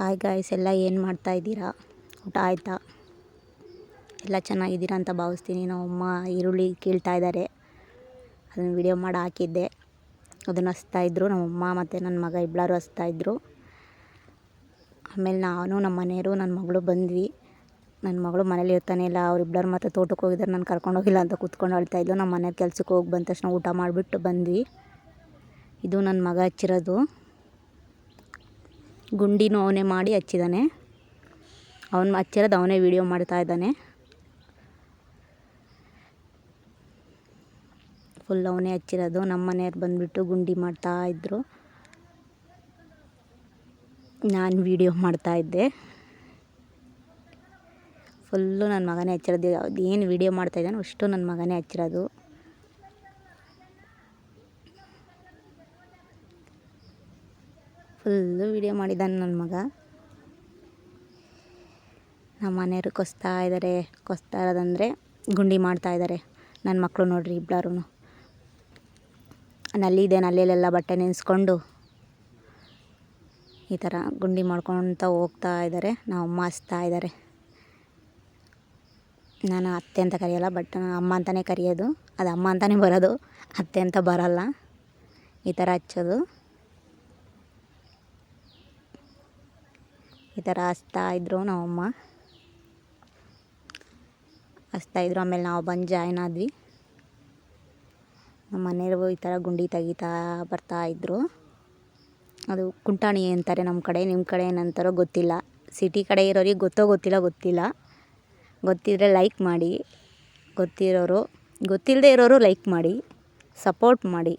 Hi guys ಎಲ್ಲ ಏನು ಮಾಡ್ತಾ ಇದ್ದೀರಾ? ಊಟ ಆಯಿತಾ? ಎಲ್ಲ ಚೆನ್ನಾಗಿದ್ದೀರಾ ಅಂತ ಭಾವಿಸ್ತೀನಿ. ನಮ್ಮಮ್ಮ ಈರುಳ್ಳಿ ಕೀಳ್ತಾ ಇದ್ದಾರೆ. ಅದನ್ನು ವಿಡಿಯೋ ಮಾಡಿ ಹಾಕಿದ್ದೆ. ಅದನ್ನು ಹಚ್ತಾಯಿದ್ರು ನಮ್ಮಮ್ಮ ಮತ್ತು ನನ್ನ ಮಗ ಇಬ್ಬರು ಇದ್ದರು ಆಮೇಲೆ ನಾನು ನಮ್ಮ ಮನೆಯವರು ನನ್ನ ಮಗಳು ಬಂದ್ವಿ. ನನ್ನ ಮಗಳು ಮನೇಲಿ ಇರ್ತಾನೆ ಇಲ್ಲ. ಅವ್ರಿಬ್ಬರು ಮತ್ತು ತೋಟಕ್ಕೆ ಹೋಗಿದ್ದಾರೆ ನಾನು ಕರ್ಕೊಂಡು ಹೋಗಿಲ್ಲ ಅಂತ ಕೂತ್ಕೊಂಡು ಅಳ್ತಾ ಇದ್ದು ನಮ್ಮ ಮನೆ ಕೆಲಸಕ್ಕೆ ಹೋಗಿ ಬಂದ ತಕ್ಷಣ ಊಟ ಮಾಡಿಬಿಟ್ಟು ಬಂದ್ವಿ. ಇದು ನನ್ನ ಮಗ ಹಚ್ಚಿರೋದು. ಗುಂಡಿನೂ ಅವನೇ ಮಾಡಿ ಹಚ್ಚಿದ್ದಾನೆ ಅವನು ಹಚ್ಚಿರೋದು ಅವನೇ ವೀಡಿಯೋ ಮಾಡ್ತಾ ಇದ್ದಾನೆ. ಫುಲ್ ಅವನೇ ಹಚ್ಚಿರೋದು. ನಮ್ಮ ಮನೆಯವ್ರು ಬಂದುಬಿಟ್ಟು ಗುಂಡಿ ಮಾಡ್ತಾ ಇದ್ದರು ನಾನು ವೀಡಿಯೋ ಮಾಡ್ತಾ ಇದ್ದೆ. ಫುಲ್ಲು ನನ್ನ ಮಗನೇ ಹಚ್ಚಿರೋದು. ಏನು ವೀಡಿಯೋ ಇದ್ದಾನೆ ಅಷ್ಟು ನನ್ನ ಮಗನೇ ಹಚ್ಚಿರೋದು. ಫುಲ್ಲು ವೀಡಿಯೋ ಮಾಡಿದ್ದಾನೆ ನನ್ನ ಮಗ. ನಮ್ಮ ಮನೆಯವರು ಕೊಸ್ತಾ ಇದ್ದಾರೆ ಕೊಸ್ತಾ ಇರೋದಂದರೆ ಗುಂಡಿ ಮಾಡ್ತಾ ಇದ್ದಾರೆ ನನ್ನ ಮಕ್ಕಳು ನೋಡ್ರಿ ಇಬ್ಬರೂ ನಲ್ಲಿ ಇದೆ ನಲ್ಲಿಲೆಲ್ಲ ಬಟ್ಟೆ ನೆನೆಸ್ಕೊಂಡು ಈ ಥರ ಗುಂಡಿ ಮಾಡ್ಕೊತ ಹೋಗ್ತಾ ಇದ್ದಾರೆ ನಾವು ಅಮ್ಮ ಹಚ್ತಾ ಇದ್ದಾರೆ ನಾನು ಅತ್ತೆ ಅಂತ ಕರೆಯಲ್ಲ, ಬಟ್ ಅಮ್ಮ ಅಂತಲೇ ಕರೆಯೋದು. ಅದು ಅಮ್ಮ ಅಂತಲೇ ಬರೋದು, ಅತ್ತೆ ಅಂತ ಬರಲ್ಲ. ಈ ಥರ ಹಚ್ಚೋದು. ಈ ಥರ ಹಚ್ತಾ ಇದ್ರು ನಮ್ಮಮ್ಮ ಹಸ್ತಾ ಇದ್ರು, ಆಮೇಲೆ ನಾವು ಬಂದು ಜಾಯ್ನ್ ಆದ್ವಿ. ನಮ್ಮ ಮನೆಯವರು ಈ ಥರ ಗುಂಡಿ ತೆಗಿತಾ ಬರ್ತಾ ಇದ್ದರು ಅದು ಕುಂಟಾಣಿ ಅಂತಾರೆ ನಮ್ಮ ಕಡೆ, ನಿಮ್ಮ ಕಡೆ ಏನಂತಾರೋ ಗೊತ್ತಿಲ್ಲ. ಸಿಟಿ ಕಡೆ ಇರೋರಿಗೆ ಗೊತ್ತೋ ಗೊತ್ತಿಲ್ಲ ಗೊತ್ತಿಲ್ಲ. ಗೊತ್ತಿದ್ದರೆ ಲೈಕ್ ಮಾಡಿ. ಗೊತ್ತಿರೋರು ಗೊತ್ತಿಲ್ಲದೆ ಇರೋರು ಲೈಕ್ ಮಾಡಿ. ಸಪೋರ್ಟ್ ಮಾಡಿ.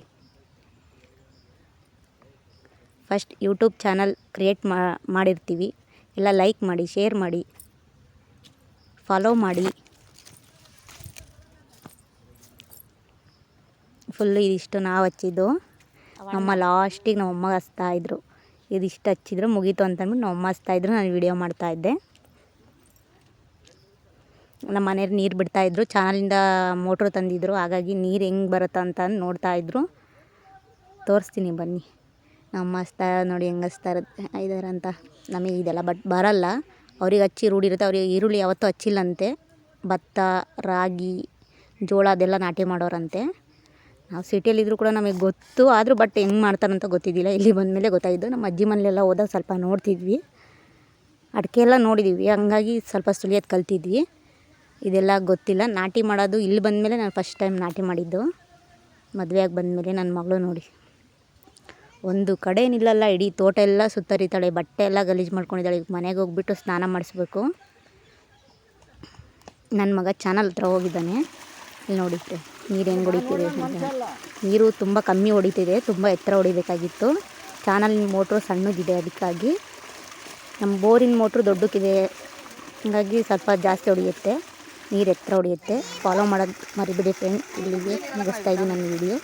ಫಸ್ಟ್ ಯೂಟ್ಯೂಬ್ ಚಾನಲ್ ಕ್ರಿಯೇಟ್ ಮಾಡಿರ್ತೀವಿ. ಎಲ್ಲ ಲೈಕ್ ಮಾಡಿ ಶೇರ್ ಮಾಡಿ ಫಾಲೋ ಮಾಡಿ. ಫುಲ್ಲು ಇದಿಷ್ಟು ನಾವು ಹಚ್ಚಿದ್ದು. ನಮ್ಮ ಲಾಸ್ಟಿಗೆ ನಮ್ಮ ಅಮ್ಮ ಹಚ್ತಾ ಇದ್ರು. ಇದಿಷ್ಟು ಹಚ್ಚಿದ್ರು, ಮುಗೀತು ಅಂತಂದ್ಬಿಟ್ಟು ನಮ್ಮ ಅಮ್ಮ ಹಚ್ತಾ ಇದ್ರು, ನಾನು ವೀಡಿಯೋ ಮಾಡ್ತಾಯಿದ್ದೆ ನಮ್ಮ ಮನೆಯವ್ರು ನೀರು ಬಿಡ್ತಾಯಿದ್ರು ಚಾನಲಿಂದ ಮೋಟ್ರು ತಂದಿದ್ರು. ಹಾಗಾಗಿ ನೀರು ಹೆಂಗೆ ಬರುತ್ತೆ ಅಂತ ನೋಡ್ತಾಯಿದ್ರು ತೋರಿಸ್ತೀನಿ ಬನ್ನಿ. ನಮ್ಮ ಹಚ್ತಾ ನೋಡಿ ಹೆಂಗೆ ಹಚ್ತಾ ಅಂತ. ನಮಗೆ ಇದೆಲ್ಲ ಬಟ್ ಬರಲ್ಲ. ಅವ್ರಿಗೆ ಹಚ್ಚಿ ರೂಢಿ ಇರುತ್ತೆ. ಅವ್ರಿಗೆ ಈರುಳ್ಳಿ ಯಾವತ್ತೂ ಹಚ್ಚಿಲ್ಲಂತೆ. ಭತ್ತ, ರಾಗಿ, ಜೋಳ ಅದೆಲ್ಲ ನಾಟಿ ಮಾಡೋರಂತೆ. ನಾವು ಸಿಟಿಯಲ್ಲಿದ್ದರೂ ಕೂಡ ನಮಗೆ ಗೊತ್ತು. ಆದರೂ ಬಟ್ ಹೆಂಗೆ ಮಾಡ್ತಾರಂತ ಗೊತ್ತಿದ್ದಿಲ್ಲ. ಇಲ್ಲಿ ಬಂದಮೇಲೆ ಗೊತ್ತಾಯಿದ್ದು ನಮ್ಮ ಅಜ್ಜಿ ಮನೆಲೆಲ್ಲ ಹೋದಾಗ ಸ್ವಲ್ಪ ನೋಡ್ತಿದ್ವಿ. ಅಡಿಕೆ ಎಲ್ಲ ನೋಡಿದ್ದೀವಿ ಹಂಗಾಗಿ ಸ್ವಲ್ಪ ಸುಳಿಯೋದು ಕಲ್ತಿದ್ವಿ. ಇದೆಲ್ಲ ಗೊತ್ತಿಲ್ಲ. ನಾಟಿ ಮಾಡೋದು ಇಲ್ಲಿ ಬಂದಮೇಲೆ ನಾನು ಫಸ್ಟ್ ಟೈಮ್ ನಾಟಿ ಮಾಡಿದ್ದು. ಮದುವೆಯಾಗಿ ಬಂದಮೇಲೆ ನನ್ನ ಮಗಳು ನೋಡಿ. ಒಂದು ಕಡೆ ನಿಲ್ಲಲ್ಲ, ಇಡೀ ತೋಟ ಎಲ್ಲ ಸುತ್ತರಿತಾಳೆ. ಬಟ್ಟೆ ಎಲ್ಲ ಗಲೀಜು ಮಾಡ್ಕೊಂಡಿದ್ದಾಳೆ. ಈಗ ಮನೆಗೆ ಹೋಗ್ಬಿಟ್ಟು ಸ್ನಾನ ಮಾಡಿಸ್ಬೇಕು. ನನ್ನ ಮಗ ಚಾನಲ್ ಹತ್ರ ಹೋಗಿದ್ದಾನೆ. ಇಲ್ಲಿ ನೋಡಿ ನೀರು ಹೆಂಗೆ ಹೊಡಿತಿದೆ ನೀರು ತುಂಬ ಕಮ್ಮಿ ಹೊಡಿತಿದೆ. ತುಂಬ ಎತ್ತರ ಹೊಡಿಬೇಕಾಗಿತ್ತು. ಚಾನಲ್ ಮೋಟ್ರು ಸಣ್ಣದಿದೆ ಅದಕ್ಕಾಗಿ. ನಮ್ಮ ಬೋರಿನ ಮೋಟ್ರು ದೊಡ್ಡಕ್ಕಿದೆ. ಹಾಗಾಗಿ ಸ್ವಲ್ಪ ಜಾಸ್ತಿ ಹೊಡಿಯುತ್ತೆ. ನೀರು ಎತ್ತರ ಹೊಡಿಯುತ್ತೆ. ಫಾಲೋ ಮಾಡೋದು ಮರಿಬಿಡಿ ಫ್ರೆಂಡ್. ಇಲ್ಲಿಗೆ ಮುಗಿಸ್ತಾ ಇದ್ದೀನಿ ನನ್ನ ವೀಡಿಯೋ